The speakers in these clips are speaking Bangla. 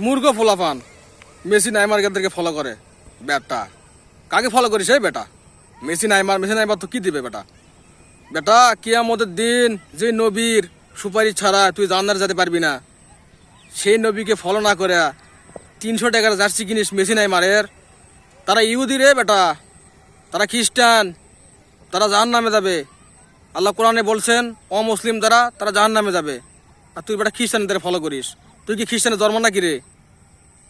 মূর্খ ফোলাফান। মেসি নাইমারকে ফলো করে। বেটা। কাকে ফলো করিস এই বেটা? মেসি নাইমার মেসি নাইমার তো কি দিবে বেটা? বেটা, কিয়ামতের দিন যে নবীর সুপারিশ ছাড়া তুই জান্নার যেতে পারবি না। সেই নবীকে ফলো না করে তিনশো টাকার জার্সি কিনিস মেসি নাইমারের। তারা ইহুদি রে বেটা। তারা খ্রিস্টান। তারা জাহান নামে যাবে। আল্লাহ কোরআনে বলছেন, অমুসলিম যারা, তারা জাহান নামে যাবে। আর তুই বেটা খ্রিস্টানদের ফলো করিস। তুই কি খ্রিস্টানের জন্ম নাকি রে?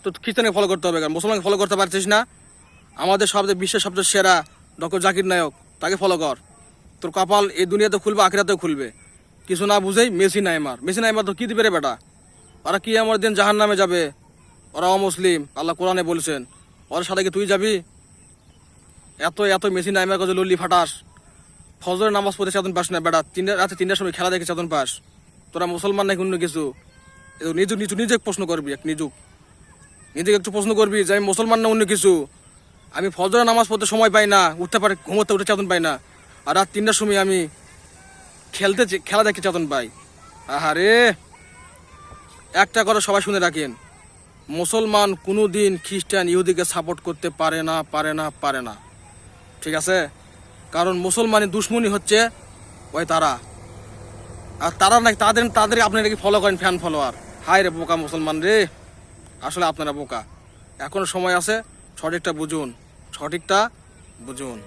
তো খ্রিস্টানকে ফলো করতে হবে কারণ মুসলমানকে ফলো করতে পারছিস না? আমাদের সবচেয়ে বিশ্বের সবচেয়ে সেরা ডক্টর জাকির নায়ক, তাকে ফলো কর। তোর কপাল এই দুনিয়াতে খুলবে, আখিরাতেও খুলবে। কিছু না বুঝেই মেসি নাইমার। মেসি নাইমার তো কি দিবে রে বেটা? ওরা কি আমার দিন জাহান নামে যাবে। ওরা অমুসলিম, আল্লাহ কোরআনে বলছেন। ওর সাথে কি তুই যাবি? এত এত মেসি নাইমার কাছে লল্লি ফাটাস। ফজরের নামাজ পড়তে চেতন পাস না বেটা। তিনটা, রাতে তিনটার সময় খেলা দেখে চেতন পাস। তোরা মুসলমান নাকি অন্য কিছু? নিজু নিজু নিজে প্রশ্ন করবি, এক নিজুক নিজেকে একটু প্রশ্ন করবি যে আমি মুসলমান না অন্য কিছু? আমি ফজরের নামাজ পড়তে সময় পাই না, উঠতে পারি ঘুমোতে উঠে চেতন পাই না। আর রাত তিনটার সময় আমি খেলতে খেলা দেখে চেতন পাই। আহারে! একটা কথা সবাই শুনে রাখেন, মুসলমান কোনো দিন খ্রিস্টান ইহুদিকে সাপোর্ট করতে পারে না পারে না পারে না। ঠিক আছে? কারণ মুসলমানের দুশ্মনী হচ্ছে ওই তারা। আর তারা নাকি তাদের তাদের আপনি নাকি ফলো করেন ফ্যান ফলোয়ার হাই রে বোকা মুসলমান রে। আসলে আপনারা বোকা। এখনও সময় আছে, সঠিকটা বুঝুন। সঠিকটা বুঝুন।